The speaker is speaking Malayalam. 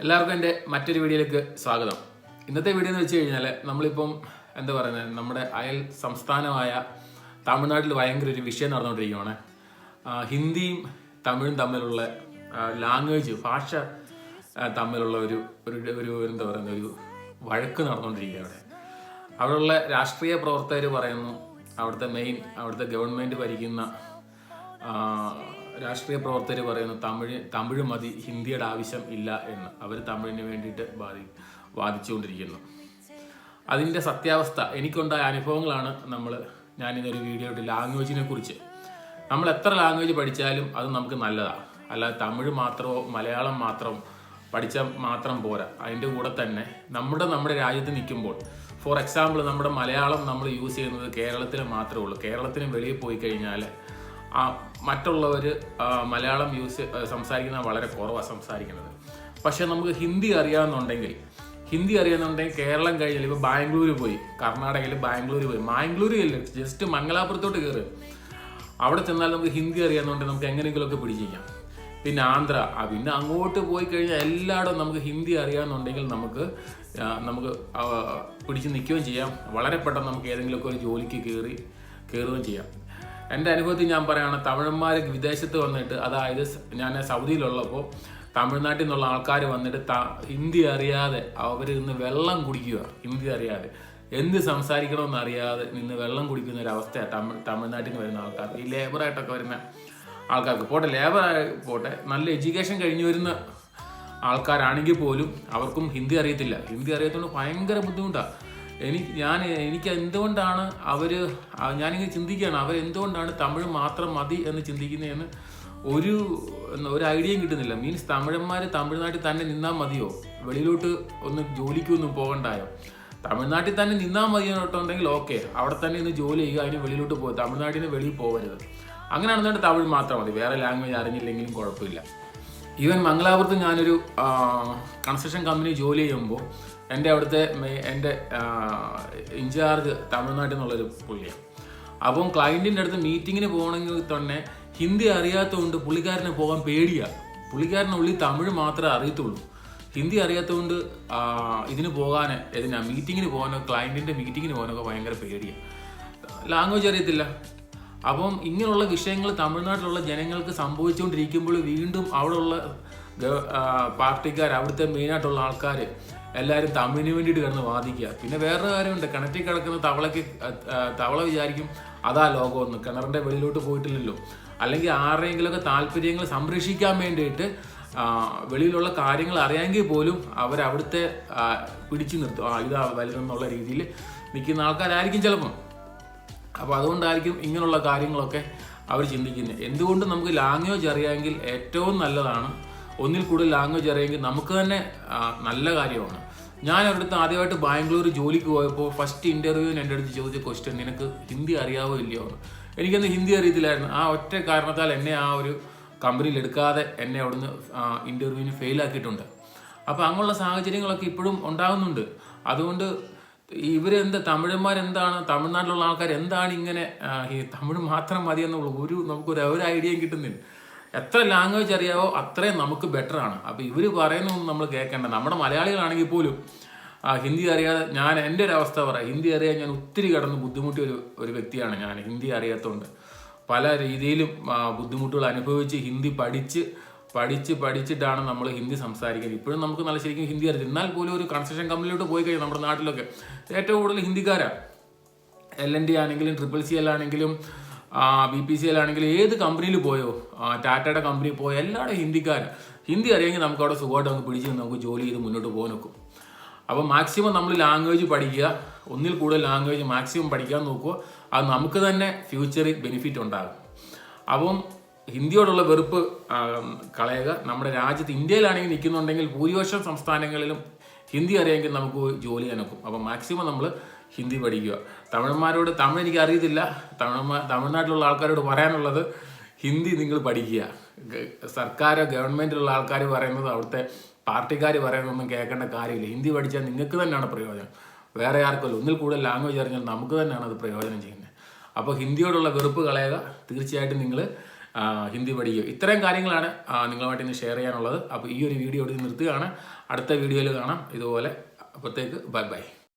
എല്ലാവർക്കും എന്റെ മറ്റൊരു വീഡിയോയിലേക്ക് സ്വാഗതം. ഇന്നത്തെ വീഡിയോ എന്ന് വെച്ച് കഴിഞ്ഞാൽ നമ്മളിപ്പം എന്താ പറയുന്നത് നമ്മുടെ അയൽ സംസ്ഥാനമായ തമിഴ്നാട്ടിൽ ഭയങ്കര ഒരു വിഷയം നടന്നുകൊണ്ടിരിക്കുകയാണ് ഹിന്ദിയും തമിഴും തമ്മിലുള്ള ലാംഗ്വേജ് ഭാഷ തമ്മിലുള്ള ഒരു ഒരു ഒരു എന്താ പറയുന്ന ഒരു വഴക്ക് നടന്നുകൊണ്ടിരിക്കുകയാണ് അവിടെ. അവിടെയുള്ള രാഷ്ട്രീയ പ്രവർത്തകർ പറയുന്നു അവിടുത്തെ മെയിൻ അവിടുത്തെ ഗവൺമെന്റ് ഭരിക്കുന്ന രാഷ്ട്രീയ പ്രവർത്തകർ പറയുന്നു തമിഴ് തമിഴ് മതി ഹിന്ദിയുടെ ആവശ്യം ഇല്ല എന്ന്. അവർ തമിഴിന് വേണ്ടിയിട്ട് ബാധി വാദിച്ചുകൊണ്ടിരിക്കുന്നു. അതിന്റെ സത്യാവസ്ഥ എനിക്കുണ്ടായ അനുഭവങ്ങളാണ് നമ്മൾ ഞാനിന്നൊരു വീഡിയോ ഇട്ട് ലാംഗ്വേജിനെ കുറിച്ച്. നമ്മൾ എത്ര ലാംഗ്വേജ് പഠിച്ചാലും അത് നമുക്ക് നല്ലതാണ് അല്ലാതെ തമിഴ് മാത്രമോ മലയാളം മാത്രം പഠിച്ചാൽ മാത്രം പോരാ. അതിന്റെ കൂടെ തന്നെ നമ്മുടെ നമ്മുടെ രാജ്യത്ത് നിൽക്കുമ്പോൾ ഫോർ എക്സാമ്പിൾ നമ്മുടെ മലയാളം നമ്മൾ യൂസ് ചെയ്യുന്നത് കേരളത്തിൽ മാത്രമേ ഉള്ളൂ. കേരളത്തിന് വെളിയിൽ പോയി കഴിഞ്ഞാൽ ആ മറ്റുള്ളവർ മലയാളം യൂസ് സംസാരിക്കുന്നത് വളരെ കുറവാണ് സംസാരിക്കുന്നത്. പക്ഷെ നമുക്ക് ഹിന്ദി അറിയാമെന്നുണ്ടെങ്കിൽ ഹിന്ദി അറിയാമെന്നുണ്ടെങ്കിൽ കേരളം കഴിഞ്ഞാൽ ഇപ്പോൾ ബാംഗ്ലൂർ പോയി കർണാടകയിൽ ബാംഗ്ലൂർ പോയി. ബാംഗ്ലൂർ ഇല്ല ജസ്റ്റ് മംഗലാപുരത്തോട്ട് കയറി അവിടെ ചെന്നാൽ നമുക്ക് ഹിന്ദി അറിയാമെന്നുണ്ടെങ്കിൽ നമുക്ക് എങ്ങനെയെങ്കിലുമൊക്കെ പിടിച്ചിരിക്കാം പിന്നെ ആന്ധ്ര പിന്നെ അങ്ങോട്ട് പോയി കഴിഞ്ഞാൽ എല്ലായിടും നമുക്ക് ഹിന്ദി അറിയാമെന്നുണ്ടെങ്കിൽ നമുക്ക് നമുക്ക് പിടിച്ച് നിൽക്കുകയും ചെയ്യാം. വളരെ പെട്ടെന്ന് നമുക്ക് ഏതെങ്കിലുമൊക്കെ ഒരു ജോലിക്ക് കയറി കയറുകയും ചെയ്യാം. എന്റെ അനുഭവത്തിൽ ഞാൻ പറയുകയാണ് തമിഴന്മാർ വിദേശത്ത് വന്നിട്ട് അതായത് ഞാൻ സൗദിയിലുള്ളപ്പോൾ തമിഴ്നാട്ടിൽ നിന്നുള്ള ആൾക്കാർ വന്നിട്ട് ത ഹിന്ദി അറിയാതെ അവർ നിന്ന് വെള്ളം കുടിക്കുക ഹിന്ദി അറിയാതെ. എന്ത് സംസാരിക്കണമെന്ന് അറിയാതെ നിന്ന് വെള്ളം കുടിക്കുന്ന ഒരു അവസ്ഥയാണ് തമിഴ് തമിഴ്നാട്ടിൽ നിന്ന് വരുന്ന ആൾക്കാർ ഈ ലേബറായിട്ടൊക്കെ വരുന്ന ആൾക്കാർക്ക്. പോട്ടെ ലേബർ പോട്ടെ നല്ല എഡ്യൂക്കേഷൻ കഴിഞ്ഞു വരുന്ന ആൾക്കാരാണെങ്കിൽ പോലും അവർക്കും ഹിന്ദി അറിയത്തില്ല. ഹിന്ദി അറിയാത്തതുകൊണ്ട് ഭയങ്കര ബുദ്ധിമുട്ടാണ് എനിക്ക് ഞാൻ എനിക്ക് എന്തുകൊണ്ടാണ് അവർ ഞാനിങ്ങനെ ചിന്തിക്കുകയാണ് അവർ എന്തുകൊണ്ടാണ് തമിഴ് മാത്രം മതി എന്ന് ചിന്തിക്കുന്നതെന്ന് ഒരു ഒരു ഐഡിയയും കിട്ടുന്നില്ല. മീൻസ് തമിഴന്മാർ തമിഴ്നാട്ടിൽ തന്നെ നിന്നാൽ മതിയോ? വെളിയിലോട്ട് ഒന്ന് ജോലിക്കൊന്നും പോകണ്ടായോ? തമിഴ്നാട്ടിൽ തന്നെ നിന്നാൽ മതി എന്നിട്ടുണ്ടെങ്കിൽ ഓക്കെ. അവിടെ തന്നെ ഇന്ന് ജോലി ചെയ്യുക അതിന് വെളിയിലോട്ട് പോകും തമിഴ്നാട്ടിന് വെളിയിൽ പോകരുത്. അങ്ങനെയാണെന്നുണ്ടെങ്കിൽ തമിഴ് മാത്രം മതി. വേറെ ലാംഗ്വേജ് അറിഞ്ഞില്ലെങ്കിലും കുഴപ്പമില്ല. ഈവൻ മംഗലാപുരത്ത് ഞാനൊരു കൺസ്ട്രക്ഷൻ കമ്പനി ജോലി ചെയ്യുമ്പോൾ എന്റെ അവിടുത്തെ എന്റെ ഇൻചാർജ് തമിഴ്നാട്ടിൽ നിന്നുള്ളൊരു പുള്ളിയാണ് അപ്പം ക്ലയന്റിന്റെ അടുത്ത് മീറ്റിങ്ങിന് പോകണമെങ്കിൽ തന്നെ ഹിന്ദി അറിയാത്തതുകൊണ്ട് പുള്ളിക്കാരന് പോകാൻ പേടിയാണ് പുള്ളിക്കാരനുള്ളിൽ തമിഴ് മാത്രമേ അറിയത്തുള്ളൂ. ഹിന്ദി അറിയാത്തതുകൊണ്ട് ഇതിന് പോകാൻ ഇതിനാ മീറ്റിങ്ങിന് പോകാനോ ക്ലയന്റിന്റെ മീറ്റിങ്ങിന് പോകാനൊക്കെ ഭയങ്കര പേടിയാണ് ലാംഗ്വേജ് അറിയത്തില്ല. അപ്പം ഇങ്ങനെയുള്ള വിഷയങ്ങൾ തമിഴ്നാട്ടിലുള്ള ജനങ്ങൾക്ക് സംഭവിച്ചുകൊണ്ടിരിക്കുമ്പോൾ വീണ്ടും അവിടെയുള്ള പാർട്ടിക്കാർ അവിടുത്തെ മെയിനായിട്ടുള്ള ആൾക്കാർ എല്ലാവരും തമിഴിന് വേണ്ടിയിട്ട് കിടന്ന് വാദിക്കുക. പിന്നെ വേറൊരു കാര്യമുണ്ട്. കിണറ്റിൽ കിടക്കുന്ന ആ, തവള വിചാരിക്കും അതാ ലോകമെന്ന്. കിണറിന്റെ വെളിയിലോട്ട് പോയിട്ടില്ലല്ലോ. അല്ലെങ്കിൽ ആരുടെയെങ്കിലുമൊക്കെ താല്പര്യങ്ങൾ സംരക്ഷിക്കാൻ വേണ്ടിയിട്ട് വെളിയിലുള്ള കാര്യങ്ങൾ അറിയാമെങ്കിൽ പോലും അവർ അവിടുത്തെ പിടിച്ചു നിർത്തും. ആ ഇതാ വലുതെന്നുള്ള രീതിയിൽ നിൽക്കുന്ന ആൾക്കാരായിരിക്കും ചിലപ്പം. അപ്പോൾ അതുകൊണ്ടായിരിക്കും ഇങ്ങനെയുള്ള കാര്യങ്ങളൊക്കെ അവർ ചിന്തിക്കുന്നത്. എന്തുകൊണ്ട് നമുക്ക് ലാംഗ്വേജ് അറിയാമെങ്കിൽ ഏറ്റവും നല്ലതാണ് ഒന്നിൽ കൂടുതൽ ലാംഗ്വേജ് അറിയെങ്കിൽ നമുക്ക് തന്നെ നല്ല കാര്യമാണ്. ഞാൻ ഒരിടത്ത് ആദ്യമായിട്ട് ബാംഗ്ലൂർ ജോലിക്ക് പോയപ്പോൾ ഫസ്റ്റ് ഇന്റർവ്യൂവിന് എന്റെ അടുത്ത് ചോദിച്ച ക്വസ്റ്റ്യൻ നിനക്ക് ഹിന്ദി അറിയാവോ ഇല്ലയോ എനിക്കന്ന് ഹിന്ദി അറിയത്തില്ലായിരുന്നു. ആ ഒറ്റ കാരണത്താൽ എന്നെ ആ ഒരു കമ്പനിയിൽ എടുക്കാതെ എന്നെ അവിടുന്ന് ഇന്റർവ്യൂവിന് ഫെയിലാക്കിയിട്ടുണ്ട് അപ്പോൾ അങ്ങനെയുള്ള സാഹചര്യങ്ങളൊക്കെ ഇപ്പോഴും ഉണ്ടാകുന്നുണ്ട്. അതുകൊണ്ട് ഇവരെന്ത് തമിഴന്മാരെന്താണ് തമിഴ്നാട്ടിലുള്ള ആൾക്കാർ എന്താണ് ഇങ്ങനെ തമിഴ് മാത്രം മതി എന്നുള്ള ഒരു നമുക്കൊരു ഒരു ഐഡിയയും കിട്ടുന്നില്ല. എത്ര ലാംഗ്വേജ് അറിയാവോ അത്രയും നമുക്ക് ബെറ്റർ ആണ്. അപ്പോൾ ഇവർ പറയുന്നതൊന്നും നമ്മൾ കേൾക്കേണ്ട. നമ്മുടെ മലയാളികളാണെങ്കിൽ പോലും ഹിന്ദി അറിയാതെ ഞാൻ എന്റെ ഒരു അവസ്ഥ പറയാം ഹിന്ദി അറിയാൻ ഞാൻ ഒത്തിരി കടന്ന് ബുദ്ധിമുട്ടിയ ഒരു ഒരു വ്യക്തിയാണ് ഞാൻ. ഹിന്ദി അറിയാത്തതുകൊണ്ട് പല രീതിയിലും ബുദ്ധിമുട്ടുകൾ അനുഭവിച്ച് ഹിന്ദി പഠിച്ച് പഠിച്ച് പഠിച്ചിട്ടാണ് നമ്മൾ ഹിന്ദി സംസാരിക്കുന്നത്. ഇപ്പോഴും നമുക്ക് നല്ല ശരിക്കും ഹിന്ദി അറിയാം എന്നാൽ പോലും ഒരു കൺസ്ട്രക്ഷൻ കമ്പനിയിലോട്ട് പോയി കഴിഞ്ഞാൽ നമ്മുടെ നാട്ടിലൊക്കെ ഏറ്റവും കൂടുതൽ ഹിന്ദിക്കാരാണ് എൽ എൻ ഡി ആണെങ്കിലും ട്രിപ്പിൾ സി എൽ ആണെങ്കിലും ബി പി സി എൽ ആണെങ്കിലും ഏത് കമ്പനിയിൽ പോയോ? ടാറ്റയുടെ കമ്പനിയിൽ പോയോ? എല്ലാവരും ഹിന്ദിക്കാരാണ് ഹിന്ദി അറിയാമെങ്കിൽ നമുക്ക് അവിടെ സുഖമായിട്ട് നമുക്ക് പിടിച്ച് നമുക്ക് ജോലി ചെയ്ത് മുന്നോട്ട് പോകാൻ നോക്കും അപ്പോൾ മാക്സിമം നമ്മൾ ലാംഗ്വേജ് പഠിക്കുക. ഒന്നിൽ കൂടുതൽ ലാംഗ്വേജ് മാക്സിമം പഠിക്കാൻ നോക്കുക. അത് നമുക്ക് തന്നെ ഫ്യൂച്ചറിൽ ബെനിഫിറ്റ് ഉണ്ടാകും. അപ്പം ഹിന്ദിയോടുള്ള വെറുപ്പ് കളയുക. നമ്മുടെ രാജ്യത്ത് ഇന്ത്യയിലാണെങ്കിൽ നിൽക്കുന്നുണ്ടെങ്കിൽ ഭൂരിപക്ഷം സംസ്ഥാനങ്ങളിലും ഹിന്ദി അറിയാമെങ്കിൽ നമുക്ക് ജോലി അനക്കും അപ്പം മാക്സിമം നമ്മൾ ഹിന്ദി പഠിക്കുക. തമിഴന്മാരോട് തമിഴ് എനിക്ക് അറിയത്തില്ല തമിഴന്മാർ തമിഴ്നാട്ടിലുള്ള ആൾക്കാരോട് പറയാനുള്ളത് ഹിന്ദി നിങ്ങൾ പഠിക്കുക. സർക്കാർ ഗവൺമെന്റിലുള്ള ആൾക്കാർ പറയുന്നത് അവിടുത്തെ പാർട്ടിക്കാർ പറയുന്നതൊന്നും കേൾക്കേണ്ട കാര്യമില്ല. ഹിന്ദി പഠിച്ചാൽ നിങ്ങൾക്ക് തന്നെയാണ് പ്രയോജനം. വേറെ ആർക്കല്ല ഒന്നിൽ കൂടുതൽ ലാംഗ്വേജ് അറിഞ്ഞാൽ നമുക്ക് തന്നെയാണ് അത് പ്രയോജനം ചെയ്യുന്നത്. അപ്പോൾ ഹിന്ദിയോടുള്ള വെറുപ്പ് കളയുക. തീർച്ചയായിട്ടും നിങ്ങൾ ഹിന്ദി പഠിക്കുക. ഇത്രയും കാര്യങ്ങളാണ് നിങ്ങളുമായിട്ട് ഇന്ന് ഷെയർ ചെയ്യാനുള്ളത്. അപ്പോൾ ഈ ഒരു വീഡിയോ എടുത്ത് നിർത്തുകയാണ്. അടുത്ത വീഡിയോയിൽ കാണാം. ഇതുപോലെ അപ്പോഴത്തേക്ക് ബൈ ബൈ.